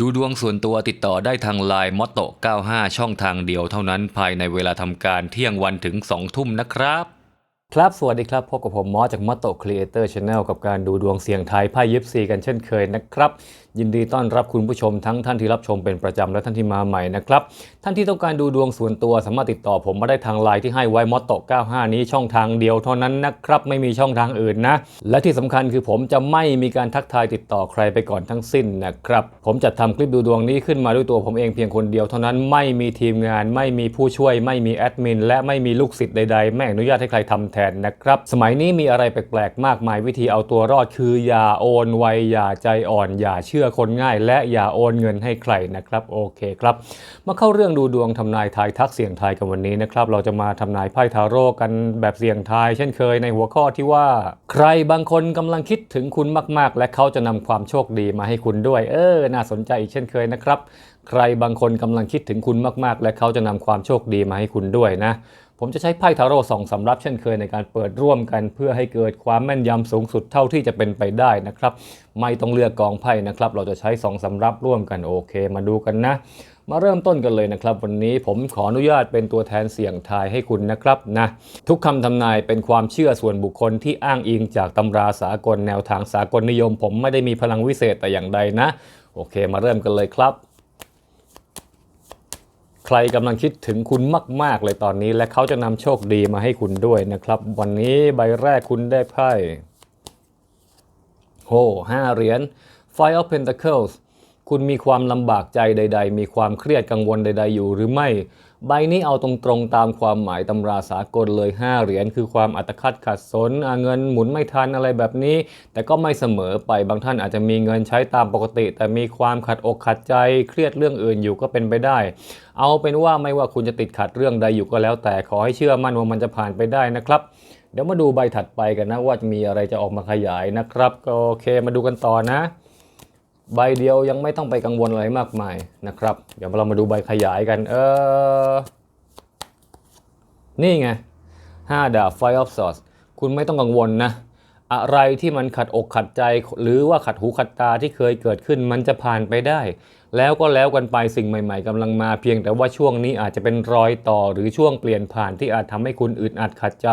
ดูดวงส่วนตัวติดต่อได้ทางไลน์มอตโต95 ช่องทางเดียวเท่านั้นภายในเวลาทำการเที่ยงวันถึง 2 ทุ่มนะครับ ครับ สวัสดีครับ พบกับผมมอสจากมอตโตครีเอเตอร์ชาแนลกับการดูดวงเสียงไทายไพ่ยิปซีกันเช่นเคยนะครับ ยินดีต้อนรับคุณผู้ชมทั้งท่านที่รับชมเป็นประจำและท่านที่มาใหม่นะครับ ท่านที่ต้องการดูดวงส่วนตัวสามารถติดต่อผมมาได้ทางไลน์ที่ให้ไว้มอตโต95 นี้ช่องทางเดียวเท่านั้นนะครับ ไม่มีช่องทางอื่นนะ และที่สำคัญคือผมจะไม่มีการทักทายติดต่อใครไปก่อนทั้งสิ้นนะครับ ผมจัดทำคลิปดูดวงนี้ขึ้นมาด้วยตัวผมเองเพียงคนเดียวเท่านั้นไม่มีทีมงาน ไม่มีผู้ช่วย ไม่มีแอดมินและไม่มีลูกศิษย์ใดๆ ไม่อนุญาตให้ใครทำแทนนะครับ สมัยนี้มีอะไรแปลกๆ มากมายวิธีเอาตัวรอดคืออย่าโอนไวอย่าใจอ่อนอย่าเชื่อคนง่าย และอย่าโอนเงินให้ใครนะครับโอเคครับ มาเข้าเรื่องดูดวงทำนายทายทักเสี่ยงทายกันวันนี้นะครับเราจะมาทำนายไพ่ทาโร่กันแบบเสี่ยงทาย เช่นเคยในหัวข้อที่ว่า ใครบางคนกำลังคิดถึงคุณมาก ๆ และเขาจะนำความโชคดีมาให้คุณด้วย เออ น่าสนใจอีกเช่นเคยนะครับ ใครบางคนกำลังคิดถึงคุณมาก ๆ และเขาจะนำความโชคดีมาให้คุณด้วยนะ ผมจะใช้ไพ่ทาโร่สองสำรับเช่นเคยในการเปิดร่วมกัน เพื่อให้เกิดความแม่นยำสูงสุดเท่าที่จะเป็นไปได้นะครับ ไม่ต้องเลือกกองไพ่นะครับ เราจะใช้สองสำรับร่วมกันโอเค มาดูกันนะ มาเริ่มต้นกันเลยนะครับ วันนี้ผมขออนุญาตเป็นตัวแทนเสี่ยงทายให้คุณนะครับนะทุกคำทำนายเป็นความเชื่อส่วนบุคคลที่อ้างอิงจากตำราสากลแนวทางสากลนิยม ผมไม่ได้มีพลังวิเศษแต่อย่างใดนะ โอเค มาเริ่มกันเลยครับ ใครกำลังคิดถึงคุณมาก ๆ เลยตอนนี้ และเขาจะนำโชคดีมาให้คุณด้วยนะครับ วันนี้ใบแรกคุณได้ไพ่โหห้าเหรียญ Five of Pentacles คุณมีความลำบากใจใด ๆ มีความเครียดกังวลใด ๆ อยู่หรือไม่ ใบนี้เอาตรงๆตามความหมายตำราสากลเลย 5 เหรียญคือความอัตคัดขัดสนเงินหมุนไม่ทันอะไรแบบนี้ แต่ก็ไม่เสมอไปบางท่านอาจจะมีเงินใช้ตามปกติ แต่มีความขัดอกขัดใจเครียดเรื่องอื่นอยู่ก็เป็นไปได้ เอาเป็นว่าไม่ว่าคุณจะติดขัดเรื่องใดอยู่ก็แล้ว แต่ขอให้เชื่อมั่นว่ามันจะผ่านไปได้นะครับเดี๋ยวมาดูใบถัดไปกันนะว่าจะมีอะไรจะออกมาขยายนะครับก็โอเคมาดูกันต่อนะ ใบเดียวยังไม่ต้องไปกังวลอะไรมากมายนะครับ เดี๋ยวเรามาดูใบขยายกัน เออ นี่ไง5ดาบ Five of Swords คุณไม่ต้องกังวลนะ อะไรที่มันขัดอกขัดใจ หรือว่าขัดหูขัดตาที่เคยเกิดขึ้นมันจะผ่านไปได้ แล้วก็แล้วกันไปสิ่งใหม่ๆกำลังมาเพียงแต่ว่าช่วงนี้อาจจะเป็นรอยต่อหรือช่วงเปลี่ยนผ่านที่อาจทำให้คุณอึดอัดขัดใจ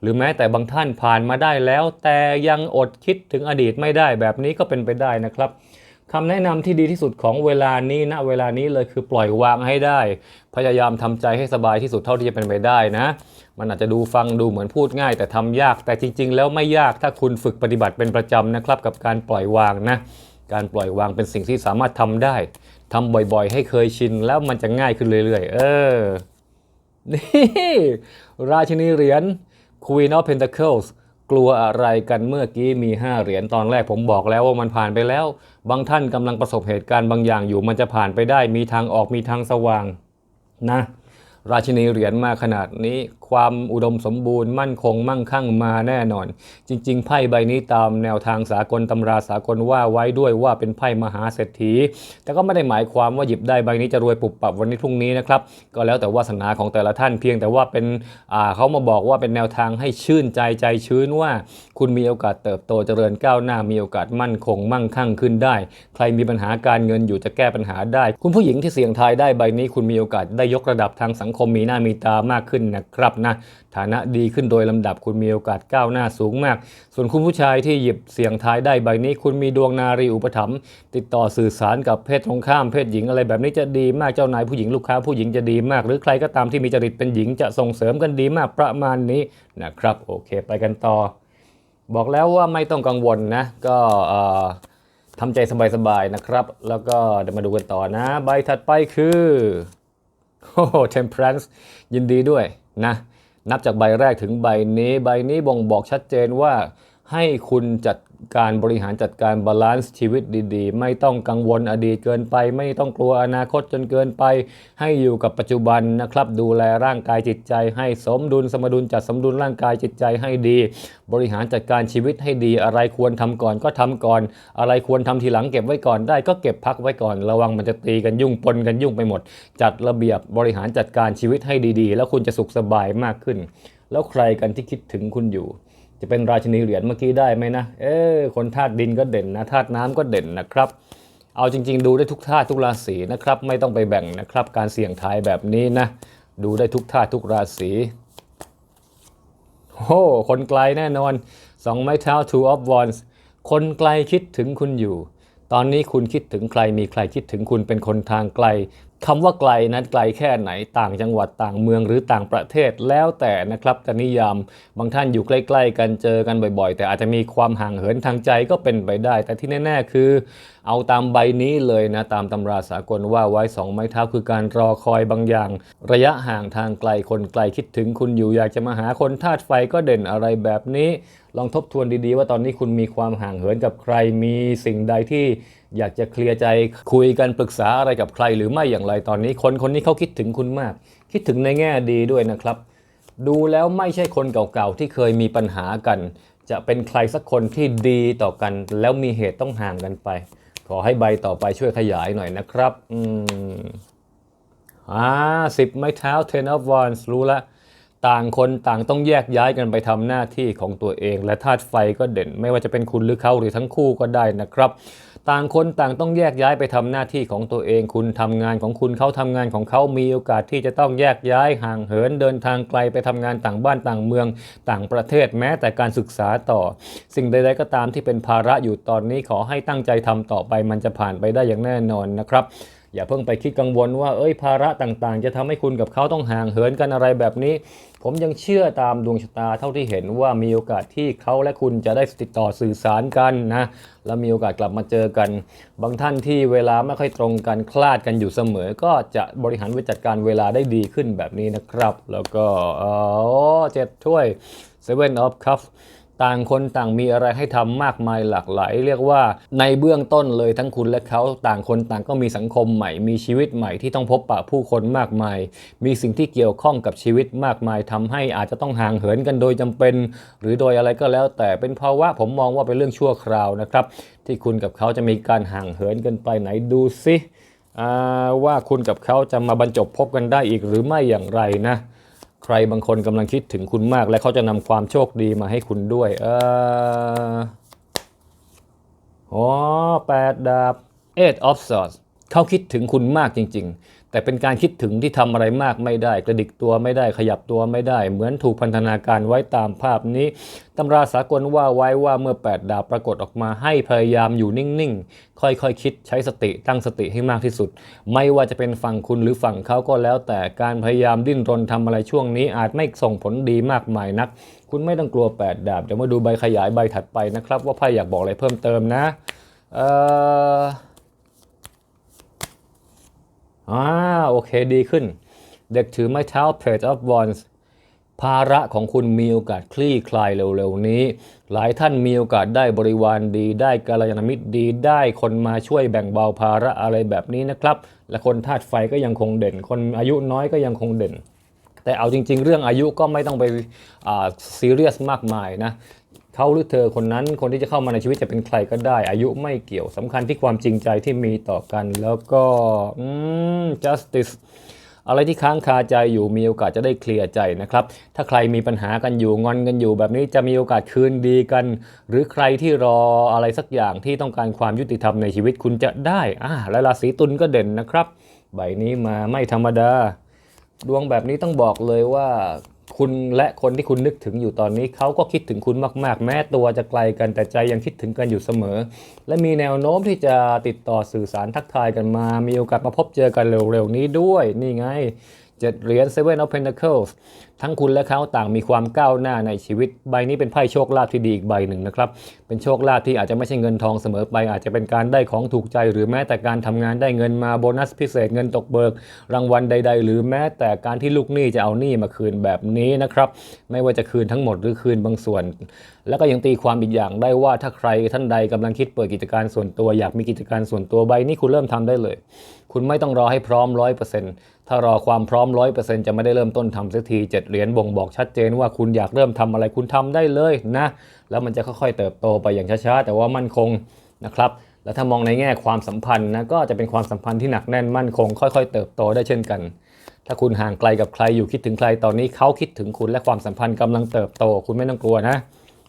หรือแม้แต่บางท่านผ่านมาได้แล้ว แต่ยังอดคิดถึงอดีตไม่ได้แบบนี้ก็เป็นไปได้นะครับ คำแนะนำที่ดีที่สุดของเวลานี้ณเวลานี้เลยคือปล่อยวางให้ได้ พยายามทำใจให้สบายที่สุดเท่าที่จะเป็นไปได้นะ มันอาจจะดูฟังดูเหมือนพูดง่าย แต่ทำยากแต่จริง ๆ แล้วไม่ยากถ้าคุณฝึกปฏิบัติเป็นประจำนะครับ กับการปล่อยวางนะ การปล่อยวางเป็นสิ่งที่สามารถทำได้ทำบ่อยๆ ให้เคยชินแล้วมันจะง่ายขึ้นเรื่อยๆ เออนี่ราชินีเหรียญ Queen of Pentacles กลัวอะไรกันเมื่อกี้มี 5 เหรียญตอนแรกผมบอกแล้วว่ามันผ่านไปแล้ว บางท่านกำลังประสบเหตุการณ์บางอย่างอยู่มันจะผ่านไปได้มีทางออกมีทางสว่างนะราชินีเหรียญมาขนาดนี้ ความอุดมสมบูรณ์มั่นคงมั่งคั่งมาแน่นอน จริง ๆ ไพ่ใบนี้ตามแนวทางสากลตำราสากลว่าไว้ด้วยว่าเป็นไพ่มหาเศรษฐี แต่ก็ไม่ได้หมายความว่าหยิบได้ใบนี้จะรวยปุบปับวันนี้พรุ่งนี้นะครับก็แล้วแต่วาสนาของแต่ละท่านเพียงแต่ว่าเป็นเขามาบอกว่าเป็นแนวทางให้ชื่นใจใจชื้นว่า คุณมีโอกาสเติบโตเจริญก้าวหน้ามีโอกาสมั่นคงมั่งคั่งขึ้นได้ ใครมีปัญหาการเงินอยู่จะแก้ปัญหาได้ คุณผู้หญิงที่เสี่ยงทายได้ใบนี้ คุณมีโอกาสได้ยกระดับทางสังคมมีหน้ามีตามากขึ้นนะครับนะฐานะดีขึ้นโดยลำดับคุณมีโอกาสก้าวหน้าสูงมาก ส่วนคุณผู้ชายที่หยิบเสียงทายได้ใบนี้ คุณมีดวงนารีอุปถัมภ์ติดต่อสื่อสารกับเพศตรงข้ามเพศหญิงอะไรแบบนี้จะดีมากเจ้านายผู้หญิงลูกค้าผู้หญิงจะดีมาก หรือใครก็ตามที่มีจริตเป็นหญิงจะส่งเสริมกันดีมากประมาณนี้นะครับโอเค ไปกันต่อ บอกแล้วว่าไม่ต้องกังวลนะ ก็ทำใจสบายๆนะครับ แล้วก็เดี๋ยวมาดูกันต่อนะ ใบถัดไปคือโอ้โห temperance ยินดีด้วยนะ นับจากใบแรกถึงใบนี้ ใบนี้บ่งบอกชัดเจนว่าให้คุณจัด การบริหารจัดการบาลานซ์ชีวิตดีๆ ไม่ต้องกังวลอดีตเกินไป ไม่ต้องกลัวอนาคตจนเกินไป ให้อยู่กับปัจจุบันนะครับ ดูแลร่างกายจิตใจ ให้สมดุลสมดุลจัดสมดุลร่างกายจิตใจให้ดี บริหารจัดการชีวิตให้ดี อะไรควรทำก่อนก็ทำก่อน อะไรควรทำทีหลังเก็บไว้ก่อนได้ ก็เก็บพักไว้ก่อน ระวังมันจะตีกันยุ่งปนกันยุ่งไปหมด จัดระเบียบบริหารจัดการชีวิตให้ดีๆ แล้วคุณจะสุขสบายมากขึ้น แล้วใครกันที่คิดถึงคุณอยู่ จะเป็นราชินีเหรียญเมื่อกี้ได้ไหมนะ เออคนธาตุดินก็เด่นนะธาตุน้ำก็เด่นนะครับ เอาจริง ๆ ดูได้ทุกท่าทุกราศีนะครับ ไม่ต้องไปแบ่งนะครับ การเสี่ยงทายแบบนี้นะ ดูได้ทุกท่าทุกราศีโอ้คนไกลแน่นอนสองไม้เท้า two of wands คนไกลคิดถึงคุณอยู่ ตอนนี้คุณคิดถึงใครมีใครคิดถึงคุณเป็นคนทางไกล คำว่าไกลนั้นไกลแค่ไหนต่างจังหวัดต่างเมืองหรือต่างประเทศแล้วแต่นะครับจะนิยามบางท่านอยู่ใกล้ ๆ กันเจอกันบ่อยๆ แต่อาจจะมีความห่างเหินทางใจก็เป็นไปได้ แต่ที่แน่ๆคือ เอาตามใบนี้เลยนะตามตำราสากลว่าไว้สองไม้เท้าคือการรอคอยบางอย่าง ระยะห่างทางไกลคนไกลคิดถึงคุณอยู่อยากจะมาหาคนธาตุไฟก็เด่นอะไรแบบนี้ ลองทบทวนดีๆ ว่าตอนนี้คุณมีความห่างเหินกับใครมีสิ่งใดที่ อยากจะเคลียร์ใจคุยกันปรึกษาอะไรกับใครหรือไม่อย่างไรตอนนี้ คนคนนี้เขาคิดถึงคุณมาก คิดถึงในแง่ดีด้วยนะครับ ดูแล้วไม่ใช่คนเก่าๆที่เคยมีปัญหากัน จะเป็นใครสักคนที่ดีต่อกัน แล้วมีเหตุต้องห่างกันไป ขอให้ใบต่อไปช่วยขยายหน่อยนะครับอืมอ่าสิบไม้เท้า ten of wands รู้ละต่างคนต่างต้องแยกย้ายกันไปทำหน้าที่ของตัวเอง และธาตุไฟก็เด่น ไม่ว่าจะเป็นคุณหรือเขาหรือทั้งคู่ก็ได้นะครับ ต่างคนต่างต้องแยกย้ายไปทำหน้าที่ของตัวเอง คุณทำงานของคุณเขาทำงานของเขามีโอกาสที่จะต้องแยกย้ายห่างเหินเดินทางไกลไปทำงานต่างบ้านต่างเมือง ต่างประเทศแม้แต่การศึกษาต่อ สิ่งใดๆก็ตามที่เป็นภาระอยู่ตอนนี้ขอให้ตั้งใจทำต่อไปมันจะผ่านไปได้อย่างแน่นอนนะครับ อย่าเพิ่งไปคิดกังวลว่าเอ้ยภาระต่างๆ จะทำให้คุณกับเขาต้องห่างเหินกันอะไรแบบนี้ ผมยังเชื่อตามดวงชะตาเท่าที่เห็นว่ามีโอกาสที่เขาและคุณจะได้ติดต่อสื่อสารกันนะและมีโอกาสกลับมาเจอกัน บางท่านที่เวลาไม่ค่อยตรงกันคลาดกันอยู่เสมอ ก็จะบริหารวิจัดการเวลาได้ดีขึ้นแบบนี้นะครับ แล้วก็เออเจ็ดถ้วย Seven of Cups ต่างคนต่างมีอะไรให้ทำมากมายหลากหลาย เรียกว่าในเบื้องต้นเลยทั้งคุณและเขาต่างคนต่างก็มีสังคมใหม่ มีชีวิตใหม่ที่ต้องพบปะผู้คนมากมาย มีสิ่งที่เกี่ยวข้องกับชีวิตมากมายทำให้อาจจะต้องห่างเหินกันโดยจำเป็น หรือโดยอะไรก็แล้ว แต่เป็นภาวะผมมองว่าเป็นเรื่องชั่วคราวนะครับ ที่คุณกับเขาจะมีการห่างเหินกันไปไหนดูสิว่าคุณกับเขาจะมาบรรจบพบกันได้อีกหรือไม่อย่างไรนะ รบางคนกำลังคิดถึงคุณมาก และเขาจะนำความโชคดีมาให้คุณด้วย เอออ๋อแปดดาบ eight of swords เขาคิดถึงคุณมากจริง ๆ แต่เป็นการคิดถึงที่ทำอะไรมากไม่ได้ กระดิกตัวไม่ได้ขยับตัวไม่ได้ เหมือนถูกพันธนาการไว้ตามภาพนี้ตำราสากลว่าไว้ว่าเมื่อ 8 ดาบปรากฏออกมาให้พยายามอยู่นิ่งๆ ค่อยๆคคิดใช้สติตั้งสติให้มากที่สุด ไม่ว่าจะเป็นฝั่งคุณหรือฝั่งเขาก็แล้ว แต่การพยายามดิ้นรนทำอะไรช่วงนี้ อาจไม่ส่งผลดีมากมายนัก คุณไม่ต้องกลัว 8 ดาบเดี๋ยวมาดูใบขยายใบถัดไปนะครับ ว่าไพ่อยากบอกอะไรเพิ่มเติมนะเอ่อ อ่าโอเคดีขึ้น เด็กถือไม้เท้า Page of Wands ภาระของคุณมีโอกาสคลี่คลายเร็วๆนี้ หลายท่านมีโอกาสได้บริวารดี ได้กัลยาณมิตรดีได้คนมาช่วยแบ่งเบาภาระอะไรแบบนี้นะครับ และคนธาตุไฟก็ยังคงเด่น คนอายุน้อยก็ยังคงเด่น แต่เอาจริง ๆ เรื่องอายุก็ไม่ต้องไปซีเรียสมากมายนะ เขาหรือเธอคนนั้นคนที่จะเข้ามาในชีวิตจะเป็นใครก็ได้ อายุไม่เกี่ยวสำคัญที่ความจริงใจที่มีต่อกัน แล้วก็อืม justice อะไรที่ค้างคาใจอยู่มีโอกาสจะได้เคลียร์ใจนะครับ ถ้าใครมีปัญหากันอยู่งอนกันอยู่ แบบนี้จะมีโอกาสคืนดีกัน หรือใครที่รออะไรสักอย่างที่ต้องการความยุติธรรมในชีวิตคุณจะได้อ่าและราศีตุลก็เด่นนะครับ ใบนี้มาไม่ธรรมดา ดวงแบบนี้ต้องบอกเลยว่า คุณและคนที่คุณนึกถึงอยู่ตอนนี้เขาก็คิดถึงคุณมาก ๆ แม้ตัวจะไกลกันแต่ใจยังคิดถึงกันอยู่เสมอ และมีแนวโน้มที่จะติดต่อสื่อสารทักทายกันมา มีโอกาสมาพบเจอกันเร็วๆนี้ด้วย นี่ไง เจ็ดเหรียญ Seven of Pentacles ทั้งคุณและเขาต่างมีความก้าวหน้าในชีวิต ใบนี้เป็นไพ่โชคลาภที่ดีอีกใบหนึ่งนะครับ เป็นโชคลาภที่อาจจะไม่ใช่เงินทองเสมอไป อาจจะเป็นการได้ของถูกใจ หรือแม้แต่การทำงานได้เงินมาโบนัสพิเศษเงินตกเบิก รางวัลใด ๆ หรือแม้แต่การที่ลูกหนี้จะเอาหนี้มาคืนแบบนี้นะครับ ไม่ว่าจะคืนทั้งหมดหรือคืนบางส่วนแล้วก็ยังตีความอีกอย่างได้ว่าถ้าใครท่านใดกำลังคิดเปิดกิจการส่วนตัว อยากมีกิจการส่วนตัวใบนี้คุณเริ่มทำได้เลย คุณไม่ต้องรอให้พร้อมร้อยเปอร์เซ็นต์ถ้ารอความพร้อมร้อยเปอร์เซ็นต์จะไม่ได้เริ่มต้นทำสักทีเจ็ดเหรียญบ่งบอกชัดเจนว่าคุณอยากเริ่มทำอะไรคุณทำได้เลยนะ แล้วมันจะค่อยๆเติบโตไปอย่างช้าๆแต่ว่ามั่นคงนะครับแล้วถ้ามองในแง่ความสัมพันธ์นะก็จะเป็นความสัมพันธ์ที่หนักแน่นมั่นคง ค่อย ๆ เติบโตได้เช่นกัน ถ้าคุณห่างไกลกับใครอยู่คิดถึงใครตอนนี้เขาคิดถึงคุณและความสัมพันธ์กำลังเติบโต คุณไม่ต้องกลัวนะ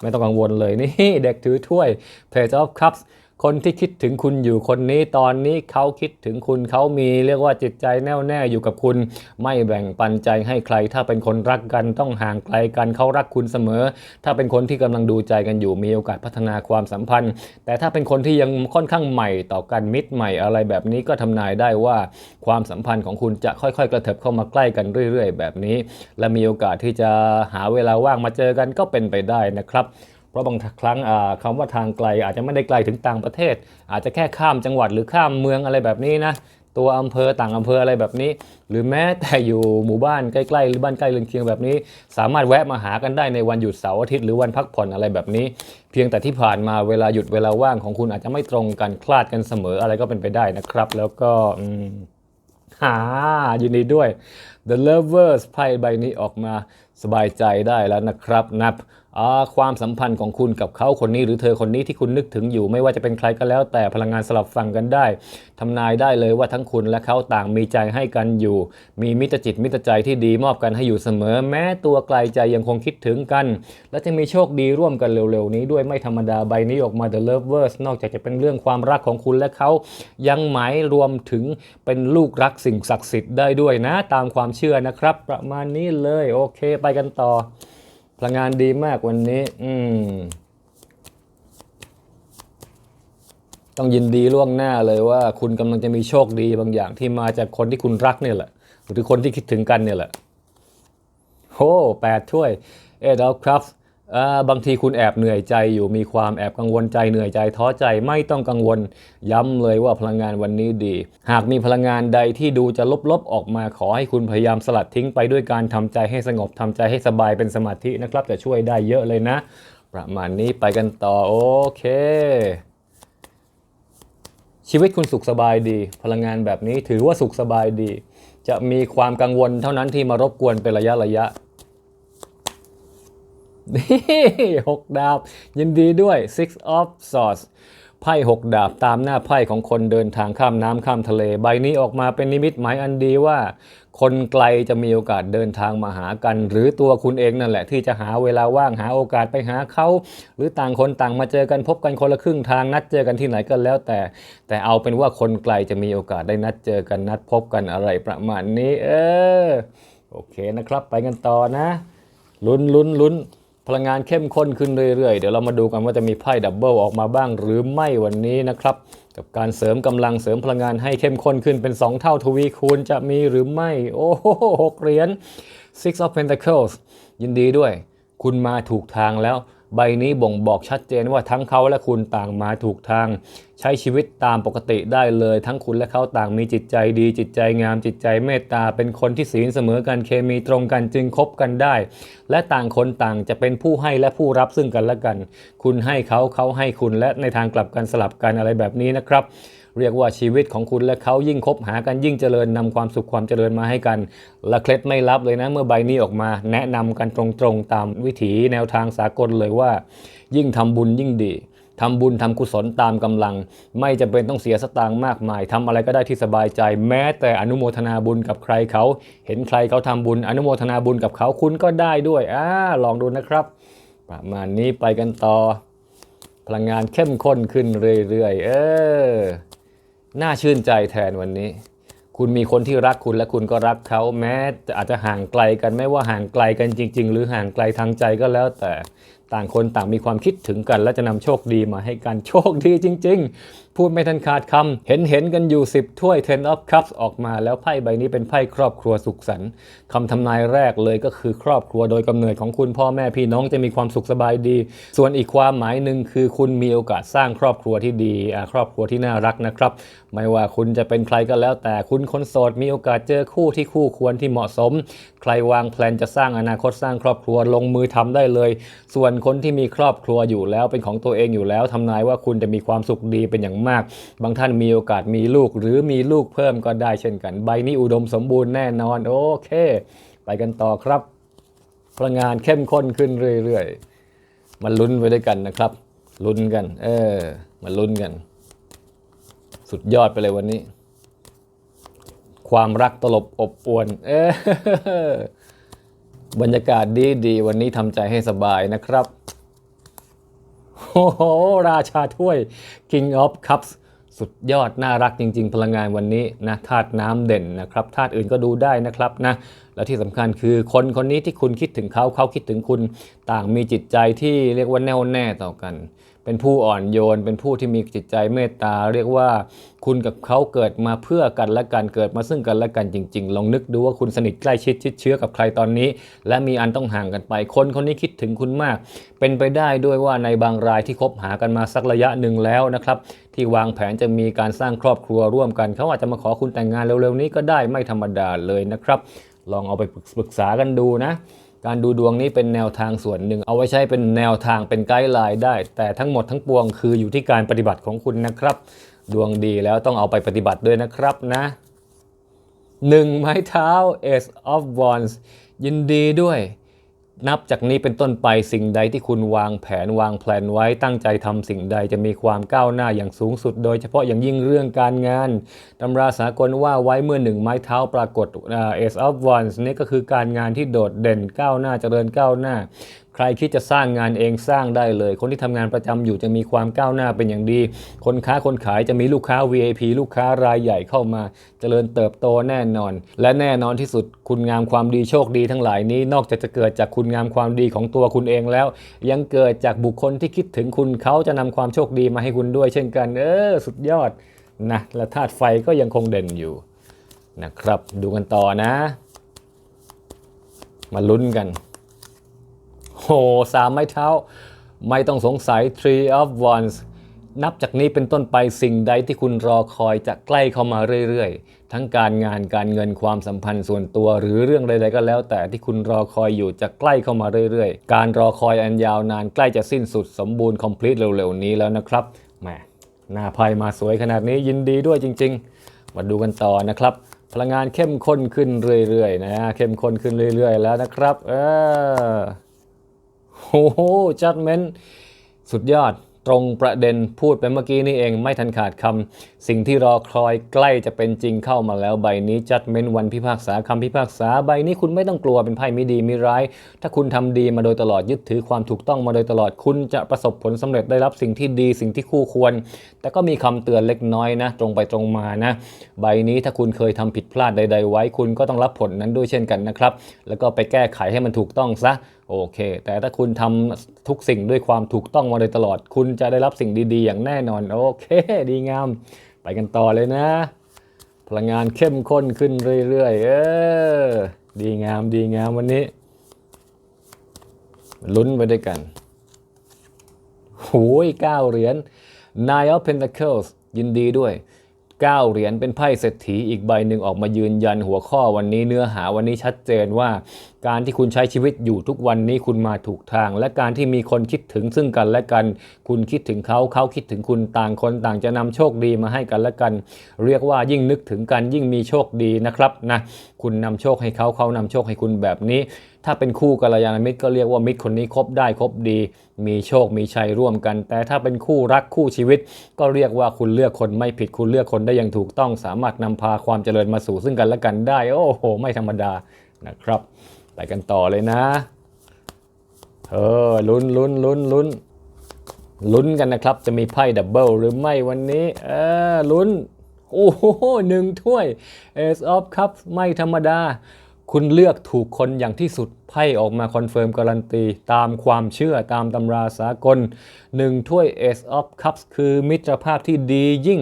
ไม่ต้องกังวลเลยนี่เด็กถือถ้วย Page of Cups คนที่คิดถึงคุณอยู่คนนี้ตอนนี้เขาคิดถึงคุณเขามี เรียกว่าจิตใจแน่วแน่อยู่กับคุณ ไม่แบ่งปันใจให้ใคร ถ้าเป็นคนรักกันต้องห่างไกลกันเขารักคุณเสมอ ถ้าเป็นคนที่กำลังดูใจกันอยู่มีโอกาสพัฒนาความสัมพันธ์ แต่ถ้าเป็นคนที่ยังค่อนข้างใหม่ต่อกันมิตรใหม่อะไรแบบนี้ก็ทำนายได้ว่าความสัมพันธ์ของคุณจะค่อยๆ กระเถิบเข้ามาใกล้กันเรื่อย ๆ แบบนี้ และมีโอกาสที่จะหาเวลาว่างมาเจอกันก็เป็นไปได้นะครับ เพราะบางครั้งอ่าคำว่าทางไกลอาจจะไม่ได้ไกลถึงต่างประเทศ อาจจะแค่ข้ามจังหวัดหรือข้ามเมืองอะไรแบบนี้นะตัวอำเภอต่างอำเภออะไรแบบนี้ หรือแม้แต่อยู่หมู่บ้านใกล้ๆหรือบ้านใกล้เรือนเคียงแบบนี้ สามารถแวะมาหากันได้ในวันหยุดเสาร์อาทิตย์หรือวันพักผ่อนอะไรแบบนี้ เพียงแต่ที่ผ่านมาเวลาหยุดเวลาว่างของคุณอาจจะไม่ตรงกันคลาดกันเสมออะไรก็เป็นไปได้นะครับ แล้วก็อืมหายินดีด้วย The Lovers ไพ่ใบนี้ออกมาสบายใจได้แล้วนะครับนับ ความสัมพันธ์ของคุณกับเขาคนนี้หรือเธอคนนี้ที่คุณนึกถึงอยู่ ไม่ว่าจะเป็นใครก็แล้ว แต่พลังงานสลับฟังกันได้ทำนายได้เลยว่าทั้งคุณและเขาต่างมีใจให้กันอยู่ มีมิตรจิตมิตรใจที่ดีมอบกันให้อยู่เสมอ แม้ตัวไกลใจยังคงคิดถึงกัน และจะมีโชคดีร่วมกันเร็วๆนี้ด้วยไม่ธรรมดาใบนี้ออกมา The Lovers นอกจากจะเป็นเรื่องความรักของคุณและเขายังหมายรวมถึงเป็นลูกรักสิ่งศักดิ์สิทธิ์ได้ด้วยนะ ตามความเชื่อนะครับ ประมาณนี้เลยโอเค ไปกันต่อ พลังงานดีมากวันนี้ อืม ต้องยินดีล่วงหน้าเลยว่า คุณกำลังจะมีโชคดีบางอย่างที่มาจากคนที่คุณรักเนี่ยแหละ หรือคนที่คิดถึงกันเนี่ยแหละโอ้แปดถ้วยเอ็ดอลครับ บางทีคุณแอบเหนื่อยใจอยู่มีความแอบกังวลใจเหนื่อยใจท้อใจไม่ต้องกังวล ย้ำเลยว่าพลังงานวันนี้ดี หากมีพลังงานใดที่ดูจะลบๆออกมาขอให้คุณพยายามสลัดทิ้งไปด้วยการทำใจให้สงบทำใจให้สบายเป็นสมาธินะครับจะช่วยได้เยอะเลยนะ ประมาณนี้ไปกันต่อโอเค ชีวิตคุณสุขสบายดี พลังงานแบบนี้ถือว่าสุขสบายดี จะมีความกังวลเท่านั้นที่มารบกวนเป็นระยะระยะ นี่หกดาบ ยินดีด้วย Six of Swords ไพ่หกดาบตามหน้าไพ่ของคนเดินทางข้ามน้ำข้ามทะเล ใบนี้ออกมาเป็นนิมิตหมายอันดีว่า คนไกลจะมีโอกาสเดินทางมาหากัน หรือตัวคุณเองนั่นแหละ ที่จะหาเวลาว่างหาโอกาสไปหาเขา หรือต่างคนต่างมาเจอกันพบกันคนละครึ่งทางนัดเจอกันที่ไหนก็แล้วแต่ แต่เอาเป็นว่าคนไกลจะมีโอกาสได้นัดเจอกันนัดพบกันอะไรประมาณนี้ เออโอเคนะครับ ไปกันต่อนะ ลุ้นลุ้นลุ้น พลังงานเข้มข้นขึ้นเรื่อยๆ เดี๋ยวเรามาดูกันว่าจะมีไพ่ดับเบิลออกมาบ้างหรือไม่วันนี้นะครับ กับการเสริมกำลังเสริมพลังงานให้เข้มข้นขึ้นเป็น 2 เท่าทวีคูณจะมีหรือไม่ โอ้โหหกเหรียญ Six of Pentacles ยินดีด้วย คุณมาถูกทางแล้ว ใบนี้บ่งบอกชัดเจนว่าทั้งเขาและคุณต่างมาถูกทาง ใช้ชีวิตตามปกติได้เลย ทั้งคุณและเขาต่างมีจิตใจดี จิตใจงาม จิตใจเมตตา เป็นคนที่ศีลเสมอกันเคมีตรงกันจึงคบกันได้ และต่างคนต่างจะเป็นผู้ให้และผู้รับซึ่งกันและกัน คุณให้เขาเขาให้คุณและในทางกลับกันสลับกันอะไรแบบนี้นะครับเรียกว่าชีวิตของคุณและเขายิ่งคบหากันยิ่งเจริญนำความสุขความเจริญมาให้กัน และเคล็ดไม่ลับเลยนะเมื่อใบนี้ออกมา แนะนำกันตรงๆตามวิถีแนวทางสากลเลยว่า ยิ่งทำบุญยิ่งดี ทำบุญทำกุศลตามกำลัง ไม่จำเป็นต้องเสียสตางค์มากมายทำอะไรก็ได้ที่สบายใจ แม้แต่อนุโมทนาบุญกับใครเขา เห็นใครเขาทำบุญ อนุโมทนาบุญกับเขาคุณก็ได้ด้วยอ่าลองดูนะครับ ประมาณนี้ไปกันต่อ พลังงานเข้มข้นขึ้นเรื่อยๆ เออ น่าชื่นใจแทนวันนี้คุณมีคนที่รักคุณและคุณก็รักเขาแม้จะอาจจะห่างไกลกันไม่ว่าห่างไกลกันจริง ๆ หรือห่างไกลทางใจก็แล้วแต่ ต่างคนต่างมีความคิดถึงกัน และจะนำโชคดีมาให้กันโชคดีจริง ๆ พูดไม่ทันขาดคำเห็นเห็นกันอยู่ 10 ถ้วย Ten of Cups ออกมาแล้วไพ่ใบนี้เป็นไพ่ครอบครัวสุขสันต์คำทำนายแรกเลยก็คือครอบครัวโดยกำเนิดของคุณพ่อแม่พี่น้องจะมีความสุขสบายดี ส่วนอีกความหมายหนึ่งคือคุณมีโอกาสสร้างครอบครัวที่ดีครอบครัวที่น่ารักนะครับ ไม่ว่าคุณจะเป็นใครก็แล้วแต่คุณคนโสดมีโอกาสเจอคู่ที่คู่ควรที่เหมาะสม ใครวางแผนจะสร้างอนาคตสร้างครอบครัวลงมือทำได้เลย ส่วนคนที่มีครอบครัวอยู่แล้วเป็นของตัวเองอยู่แล้วทำนายว่าคุณจะมีความสุขดีเป็นอย่างมาก บางท่านมีโอกาสมีลูกหรือมีลูกเพิ่มก็ได้เช่นกัน ใบนี้อุดมสมบูรณ์แน่นอน โอเค ไปกันต่อครับ พลังงานเข้มข้นขึ้นเรื่อยๆ มาลุ้นไปด้วยกันนะครับ ลุ้นกัน เออ มาลุ้นกัน สุดยอดไปเลยวันนี้ ความรักตลบอบอวน เออบรรยากาศดีดีๆวันนี้ทำใจให้สบายนะครับ โอ้โห ราชาถ้วย King of Cups สุดยอด น่ารักจริง ๆ พลังงานวันนี้นะธาตุน้ำเด่นนะครับธาตุอื่นก็ดูได้นะครับนะและที่สำคัญคือคนคนนี้ที่คุณคิดถึงเขาเขาคิดถึงคุณต่างมีจิตใจที่เรียกว่าแน่วแน่ต่อกัน เป็นผู้อ่อนโยน เป็นผู้ที่มีจิตใจเมตตา เรียกว่าคุณกับเขาเกิดมาเพื่อกันและกันเกิดมาซึ่งกันและกันจริง ๆ ลองนึกดูว่าคุณสนิทใกล้ชิดชิดเชื้อกับใครตอนนี้ และมีอันต้องห่างกันไป คนคนนี้คิดถึงคุณมาก เป็นไปได้ด้วยว่าในบางรายที่คบหากันมาสักระยะหนึ่งแล้วนะครับที่วางแผนจะมีการสร้างครอบครัวร่วมกัน เขาอาจจะมาขอคุณแต่งงานเร็วๆนี้ก็ได้ไม่ธรรมดาเลยนะครับ ลองเอาไปปรึกษากันดูนะ การดูดวงนี้เป็นแนวทางส่วนหนึ่ง เอาไว้ใช้เป็นแนวทางเป็นไกด์ไลน์ได้ แต่ทั้งหมดทั้งปวงคืออยู่ที่การปฏิบัติของคุณนะครับ ดวงดีแล้วต้องเอาไปปฏิบัติด้วยนะครับนะหนึ่งไม้เท้า Ace of Wands ยินดีด้วย นับจากนี้เป็นต้นไปสิ่งใดที่คุณวางแผนวางแผนไว้ตั้งใจทำสิ่งใดจะมีความก้าวหน้าอย่างสูงสุด โดยเฉพาะอย่างยิ่งเรื่องการงานตำราสากลว่าไว้เมื่อหนึ่งไม้เท้าปรากฏเอสออฟวันส์นี่ก็คือการงานที่โดดเด่นก้าวหน้าเจริญก้าวหน้า ใครคิดจะสร้างงานเองสร้างได้เลย คนที่ทำงานประจำอยู่จะมีความก้าวหน้าเป็นอย่างดี คนค้าคนขายจะมีลูกค้า VIP ลูกค้ารายใหญ่เข้ามาเจริญเติบโตแน่นอน และแน่นอนที่สุดคุณงามความดีโชคดีทั้งหลายนี้ นอกจากจะเกิดจากคุณงามความดีของตัวคุณเองแล้ว ยังเกิดจากบุคคลที่คิดถึงคุณเขาจะนำความโชคดีมาให้คุณด้วย เช่นกัน เออ สุดยอดนะและธาตุไฟก็ยังคงเด่นอยู่นะครับ ดูกันต่อนะ มาลุ้นกัน โหสามไม้เท้า ไม่ต้องสงสัย Three of Wands นับจากนี้เป็นต้นไปสิ่งใดที่คุณรอคอยจะใกล้เข้ามาเรื่อยๆ ทั้งการงานการเงินความสัมพันธ์ส่วนตัวหรือเรื่องใดๆก็แล้ว แต่ที่คุณรอคอยอยู่จะใกล้เข้ามาเรื่อยๆ การรอคอยอันยาวนานใกล้จะสิ้นสุดสมบูรณ์ complete เร็วๆ นี้แล้วนะครับแหมหน้าไพ่มาสวยขนาดนี้ยินดีด้วยจริง ๆ มาดูกันต่อนะครับ พลังงานเข้มข้นขึ้นเรื่อยๆนะเข้มข้นขึ้นเรื่อย ๆ แล้วนะครับ เออ โอ้โหจัดเม้นสุดยอดตรงประเด็นพูดไปเมื่อกี้นี่เองไม่ทันขาดคำสิ่งที่รอคอยใกล้จะเป็นจริงเข้ามาแล้วใบนี้จัดเม้นวันพิพากษาคำพิพากษาใบนี้คุณไม่ต้องกลัวเป็นไพ่ไม่ดีไม่ร้าย ถ้าคุณทำดีมาโดยตลอดยึดถือความถูกต้องมาโดยตลอดคุณจะประสบผลสำเร็จได้รับสิ่งที่ดีสิ่งที่คู่ควร แต่ก็มีคำเตือนเล็กน้อยนะ ตรงไปตรงมานะ ใบนี้ถ้าคุณเคยทำผิดพลาดใด ๆ ไว้ คุณก็ต้องรับผลนั้นด้วยเช่นกันนะครับแล้วก็ไปแก้ไขให้มันถูกต้องซะ โอเค แต่ถ้าคุณทำทุกสิ่งด้วยความถูกต้องมาโดยตลอด คุณจะได้รับสิ่งดีๆ อย่างแน่นอน โอเค ดีงาม ไปกันต่อเลยนะ พลังงานเข้มข้นขึ้นเรื่อยๆ เออ ดีงาม ดีงามวันนี้ ลุ้นไปด้วยกันโอ้ยเก้าเหรียญ Nine of Pentacles ยินดีด้วย 9 เหรียญเป็นไพ่เศรษฐีอีกใบหนึ่งออกมายืนยันหัวข้อวันนี้เนื้อหาวันนี้ชัดเจนว่า การที่คุณใช้ชีวิตอยู่ทุกวันนี้คุณมาถูกทาง และการที่มีคนคิดถึงซึ่งกันและกัน คุณคิดถึงเขาเขาคิดถึงคุณต่างคนต่างจะนำโชคดีมาให้กันและกัน เรียกว่ายิ่งนึกถึงกันยิ่งมีโชคดีนะครับนะคุณนำโชคให้เขาเขานำโชคให้คุณแบบนี้ ถ้าเป็นคู่กัลยาณมิตรก็เรียกว่ามิตรคนนี้คบได้คบดี มีโชคมีชัยร่วมกัน แต่ถ้าเป็นคู่รักคู่ชีวิต ก็เรียกว่าคุณเลือกคนไม่ผิดคุณเลือกคนได้อย่างถูกต้องสามารถนำพาความเจริญมาสู่ซึ่งกันและกันได้ โอ้โห ไม่ธรรมดานะครับ ไปกันต่อเลยนะ เออลุ้นลุ้นลุ้นลุ้นลุ้นกันนะครับ จะมีไพ่ดับเบิลหรือไม่วันนี้ เออลุ้น โอ้โหหนึ่งถ้วย Ace of Cups ไม่ธรรมดา คุณเลือกถูกคนอย่างที่สุด ไพ่ออกมาคอนเฟิร์มการันตี ตามความเชื่อตามตำราสากลหนึ่งถ้วย Ace of Cups คือมิตรภาพที่ดียิ่ง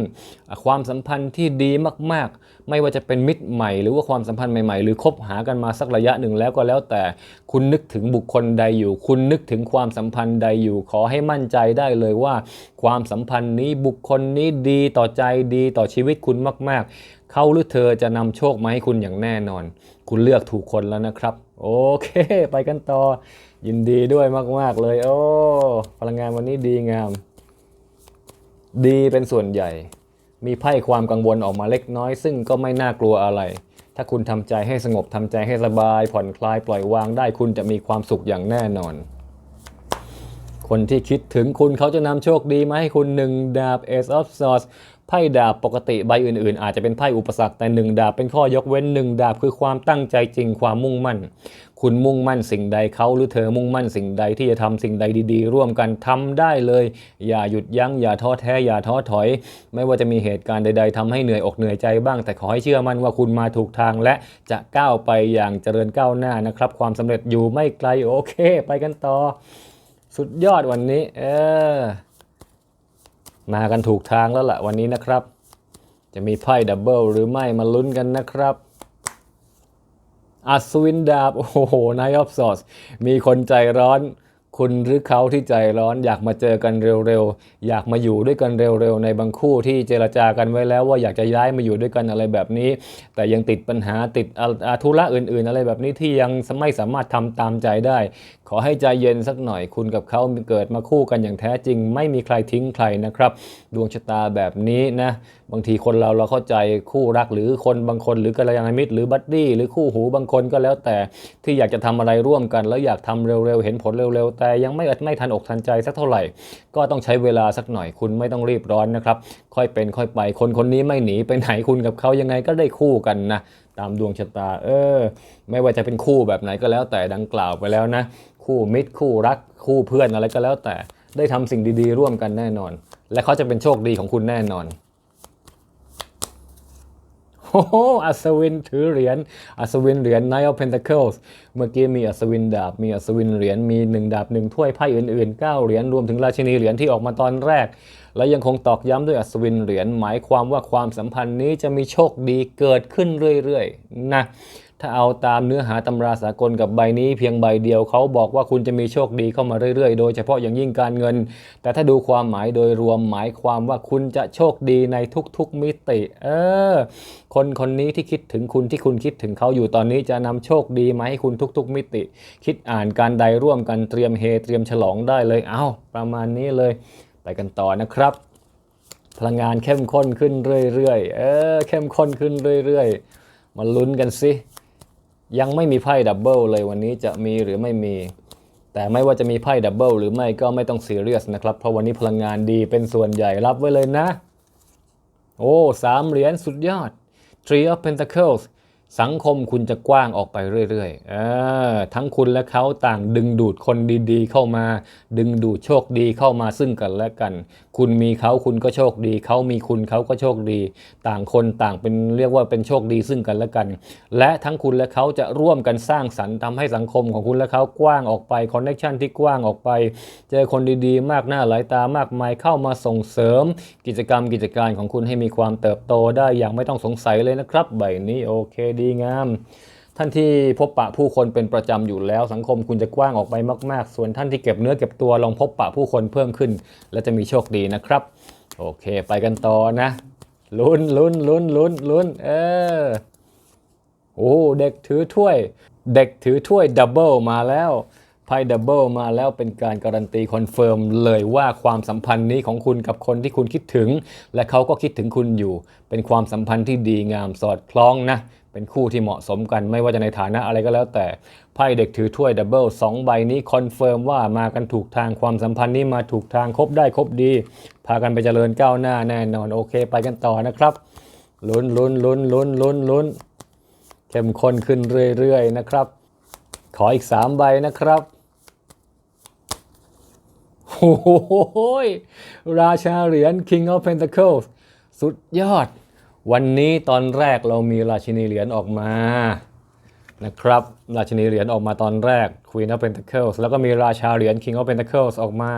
ความสัมพันธ์ที่ดีมากๆ ไม่ว่าจะเป็นมิตรใหม่ หรือว่าความสัมพันธ์ใหม่ๆ หรือคบหากันมาสักระยะหนึ่งแล้วก็แล้วแต่คุณนึกถึงบุคคลใดอยู่ คุณนึกถึงความสัมพันธ์ใดอยู่ ขอให้มั่นใจได้เลยว่า ความสัมพันธ์นี้บุคคลนี้ดีต่อใจดีต่อชีวิตคุณมาก ๆ เขาหรือเธอจะนำโชคมาให้คุณอย่างแน่นอน คุณเลือกถูกคนแล้วนะครับ โอเค ไปกันต่อ ยินดีด้วยมาก ๆ เลย โอ้ พลังงานวันนี้ดีงาม ดีเป็นส่วนใหญ่ มีไพ่ความกังวลออกมาเล็กน้อย ซึ่งก็ไม่น่ากลัวอะไร ถ้าคุณทำใจให้สงบทำใจให้สบาย ผ่อนคลายปล่อยวางได้คุณจะมีความสุขอย่างแน่นอน คนที่คิดถึงคุณเขาจะนำโชคดีมาให้คุณหนึ่งดาบ Ace of Swords ไพ่ดาบปกติใบอื่นๆ อาจจะเป็นไพ่อุปสรรคแต่หนึ่งดาบเป็นข้อยกเว้นหนึ่งดาบคือความตั้งใจจริงความมุ่งมั่น คุณมุ่งมั่นสิ่งใดเขาหรือเธอมุ่งมั่นสิ่งใดที่จะทำสิ่งใดดีๆ ร่วมกันทำได้เลย อย่าหยุดยั้งอย่าท้อแท้อย่าท้อถอย ไม่ว่าจะมีเหตุการณ์ใด ๆทำให้เหนื่อยอกเหนื่อยใจบ้าง แต่ขอให้เชื่อมั่นว่าคุณมาถูกทางและจะก้าวไปอย่างเจริญก้าวหน้านะครับ ความสำเร็จอยู่ไม่ไกลโอเค ไปกันต่อ สุดยอดวันนี้ เออ มากันถูกทางแล้วล่ะวันนี้นะครับ จะมีไพ่ดับเบิลหรือไม่มาลุ้นกันนะครับ อัศวินดาบ โอ้โหนายออฟซอสมีคนใจร้อน คุณหรือเขาที่ใจร้อนอยากมาเจอกันเร็วอยากมาอยู่ด้วยกันเร็วๆ ในบางคู่ที่เจรจากันไว้แล้วว่าอยากจะย้ายมาอยู่ด้วยกันอะไรแบบนี้ แต่ยังติดปัญหาติดอธุระอื่นๆ อะไรแบบนี้ที่ยังไม่สามารถทำตามใจได้ ขอให้ใจเย็นสักหน่อยคุณกับเขาเกิดมาคู่กันอย่างแท้จริง ไม่มีใครทิ้งใครนะครับ ดวงชะตาแบบนี้นะบางทีคนเราเราเข้าใจคู่รักหรือคนบางคนหรือกัลยาณมิตรหรือบัดดี้หรือคู่หูบางคนก็แล้วแต่ที่อยากจะทำอะไรร่วมกัน แล้วอยากทำเร็วๆเห็นผลเร็วๆ แต่ยังไม่ไม่ทันอกทันใจสักเท่าไหร่ ก็ต้องใช้เวลาสักหน่อยคุณไม่ต้องรีบร้อนนะครับ ค่อยเป็นค่อยไป คนคนนี้ไม่หนีไปไหนคุณกับเขายังไงก็ได้คู่กันนะตามดวงชะตา เออ ไม่ว่าจะเป็นคู่แบบไหนก็แล้วแต่ดังกล่าวไปแล้วนะ คู่มิตรคู่รักคู่เพื่อนอะไรก็แล้วแต่ได้ทำสิ่งดีๆ ร่วมกันแน่นอน และเขาจะเป็นโชคดีของคุณแน่นอน โอ้โหอัศวินถือเหรียญ อัศวินเหรียญ Knight of Pentacles เมื่อกี้มีอัศวินดาบ มีอัศวินเหรียญ มีหนึ่งดาบหนึ่งถ้วยไพ่อื่นๆ 9 เหรียญ รวมถึงราชินีเหรียญที่ออกมาตอนแรก และยังคงตอกย้ำด้วยอัศวินเหรียญ หมายความว่าความสัมพันธ์นี้จะมีโชคดีเกิดขึ้นเรื่อยๆ นะ ถ้าเอาตามเนื้อหาตำราสากลกับใบนี้เพียงใบเดียวเขาบอกว่าคุณจะมีโชคดีเข้ามาเรื่อยๆ โดยเฉพาะอย่างยิ่งการเงิน แต่ถ้าดูความหมายโดยรวมหมายความว่าคุณจะโชคดีในทุกๆมิติ เออ คนคนนี้ที่คิดถึงคุณที่คุณคิดถึงเขาอยู่ตอนนี้จะนำโชคดีมาให้คุณทุกๆมิติ คิดอ่านการใดร่วมกันเตรียมเฮเตรียมฉลองได้เลยเอ้า ประมาณนี้เลย ไปกันต่อนะครับ พลังงานเข้มข้นขึ้นเรื่อยๆเออเข้มข้นขึ้นเรื่อยๆมาลุ้นกันสิ ยังไม่มีไพ่ดับเบิลเลยวันนี้จะมีหรือไม่มี แต่ไม่ว่าจะมีไพ่ดับเบิลหรือไม่ก็ไม่ต้องซีเรียสนะครับ เพราะวันนี้พลังงานดีเป็นส่วนใหญ่รับไว้เลยนะ โอ้สามเหรียญสุดยอด Three of Pentacles สังคมคุณจะกว้างออกไปเรื่อยๆออทั้งคุณและเขาต่างดึงดูดคนดีๆ เข้ามา ดึงดูดโชคดีเข้ามาซึ่งกันและกัน คุณมีเขาคุณก็โชคดี เขามีคุณเขาก็โชคดี ต่างคนต่างเป็นเรียกว่าเป็นโชคดีซึ่งกันและกัน และทั้งคุณและเขาจะร่วมกันสร้างสรรค์ทำให้สังคมของคุณและเขากว้างออกไปคอนเนคชันที่กว้างออกไป เจอคนดีๆ มากหน้าหลายตามากมายเข้ามาส่งเสริม กิจกรรมกิจการของคุณให้มีความเติบโตได้อย่างไม่ต้องสงสัยเลยนะครับ ใบนี้โอเคดีงาม ท่านที่พบปะผู้คนเป็นประจำอยู่แล้วสังคมคุณจะกว้างออกไปมาก ๆ ส่วนท่านที่เก็บเนื้อเก็บตัวลองพบปะผู้คนเพิ่มขึ้น และจะมีโชคดีนะครับ โอเค ไปกันต่อนะลุ้นลุ้นลุ้นลุ้นลุ้นเออโอ้เด็กถือถ้วย เด็กถือถ้วยดับเบิลมาแล้วไพ่ดับเบิลมาแล้วเป็นการการันตีคอนเฟิร์มเลยว่าความสัมพันธ์นี้ของคุณกับคนที่คุณคิดถึง และเขาก็คิดถึงคุณอยู่ เป็นความสัมพันธ์ที่ดีงามสอดคล้องนะ เป็นคู่ที่เหมาะสมกันไม่ว่าจะในฐานะอะไรก็แล้วแต่ไพ่เด็กถือถ้วยดับเบิลสองใบนี้คอนเฟิร์มว่ามากันถูกทางความสัมพันธ์นี้มาถูกทางครบได้ครบดี พากันไปเจริญก้าวหน้าแน่นอนโอเค ไปกันต่อนะครับลุ้นลุ้นลุ้นลุ้นลุ้นลุ้นเข้มข้นขึ้นเรื่อยๆนะครับ ขออีกสามใบนะครับโอ้โหราชาเหรียญ King of Pentacles สุดยอด วันนี้ตอนแรกเรามีราชินีเหรียญออกมานะครับ ราชินีเหรียญออกมาตอนแรก Queen of Pentacles แล้วก็มีราชาเหรียญ King of Pentacles ออกมา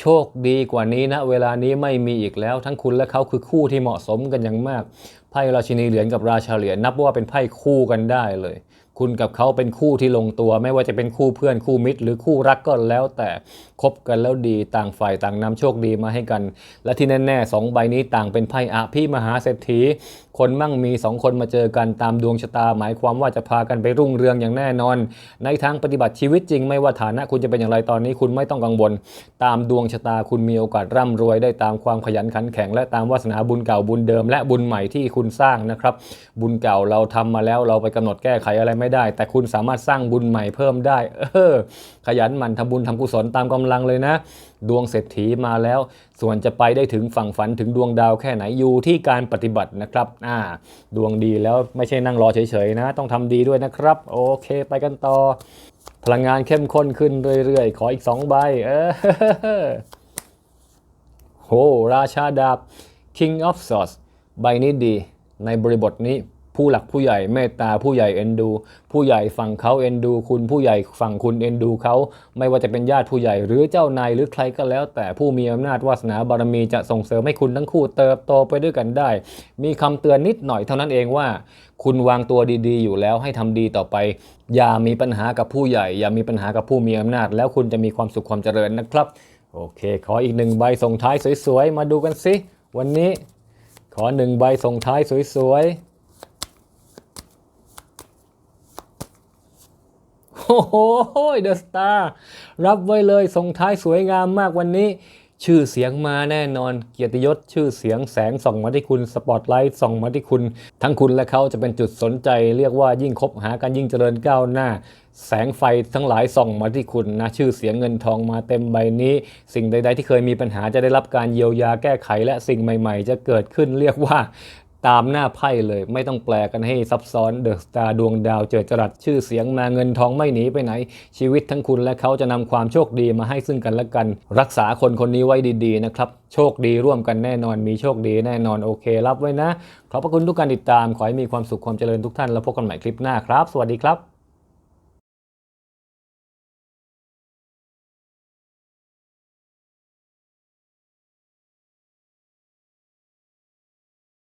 โชคดีกว่านี้นะ เวลานี้ไม่มีอีกแล้ว ทั้งคุณและเขาคือคู่ที่เหมาะสมกันอย่างมาก ไพ่ราชินีเหรียญกับราชาเหรียญนับว่าเป็นไพ่คู่กันได้เลย คุณกับเขาเป็นคู่ที่ลงตัว ไม่ว่าจะเป็นคู่เพื่อนคู่มิตร หรือคู่รักก็แล้วแต่คบกันแล้วดีต่างฝ่ายต่างนำโชคดีมาให้กัน และที่แน่ๆสองใบนี้ต่างเป็นไพ่อภิมหาเศรษฐี คนมั่งมีสองคนมาเจอกันตามดวงชะตา หมายความว่าจะพากันไปรุ่งเรืองอย่างแน่นอน ในทางปฏิบัติชีวิตจริงไม่ว่าฐานะ คุณจะเป็นอย่างไรตอนนี้คุณไม่ต้องกังวล ตามดวงชะตาคุณมีโอกาสร่ำรวยได้ตามความขยันขันแข็ง และตามวาสนาบุญเก่าบุญเดิม และบุญใหม่ที่คุณสร้างนะครับบุญเก่าเราทำมาแล้วเราไปกำหนดแก้ไขอะไรไม่ไม่ได้ แต่คุณสามารถสร้างบุญใหม่เพิ่มได้ เออ ขยันหมั่นทำบุญทำกุศลตามกำลังเลยนะ ดวงเศรษฐีมาแล้ว ส่วนจะไปได้ถึงฝั่งฝันถึงดวงดาวแค่ไหนอยู่ที่การปฏิบัตินะครับอ่าดวงดีแล้วไม่ใช่นั่งรอเฉยๆนะ ต้องทำดีด้วยนะครับ โอเค ไปกันต่อ พลังงานเข้มข้นขึ้นเรื่อยๆ ขออีก2ใบเออโหราชาดาบ King of Swords ใบนี้ดีในบริบทนี้ ผู้หลักผู้ใหญ่เมตตาผู้ใหญ่เอ็นดู ผู้ใหญ่ฝั่งเขาเอ็นดู คุณผู้ใหญ่ฝั่งคุณเอ็นดูเขาไม่ว่าจะเป็นญาติผู้ใหญ่หรือเจ้านายหรือใครก็แล้ว แต่ผู้มีอำนาจวาสนาบารมีจะส่งเสริมให้คุณทั้งคู่เติบโตไปด้วยกันได้ มีคำเตือนนิดหน่อยเท่านั้นเองว่า คุณวางตัวดีๆ อยู่แล้วให้ทำดีต่อไป อย่ามีปัญหากับผู้ใหญ่ อย่ามีปัญหากับผู้มีอำนาจ แล้วคุณจะมีความสุขความเจริญนะครับโอเค ขออีกหนึ่งใบส่งท้ายสวยๆ มาดูกันสิ วันนี้ขอหนึ่งใบส่งท้ายสวยๆ โอ้โหเดอะสตาร์รับไว้เลยส่งท้ายสวยงามมากวันนี้ ชื่อเสียงมาแน่นอน เกียรติยศชื่อเสียงแสงส่องมาที่คุณสปอตไลท์ส่องมาที่คุณ ทั้งคุณและเขาจะเป็นจุดสนใจ เรียกว่ายิ่งคบหากันยิ่งเจริญก้าวหน้า แสงไฟทั้งหลายส่องมาที่คุณนะชื่อเสียงเงินทองมาเต็มใบนี้ สิ่งใด ๆ ที่เคยมีปัญหาจะได้รับการเยียวยาแก้ไขและสิ่งใหม่ ๆ จะเกิดขึ้นเรียกว่า ตามหน้าไพ่เลย ไม่ต้องแปลกันให้ซับซ้อนเดอะสตาร์ดวงดาวเจอจรัสชื่อเสียงมาเงินทองไม่หนีไปไหน ชีวิตทั้งคุณและเขาจะนำความโชคดีมาให้ซึ่งกันและกัน รักษาคนคนนี้ไว้ดีๆนะครับ โชคดีร่วมกันแน่นอนมีโชคดีแน่นอนโอเค รับไว้นะ ขอบพระคุณทุกการติดตามขอให้มีความสุขความเจริญทุกท่านแล้วพบกันใหม่คลิปหน้าครับ สวัสดีครับ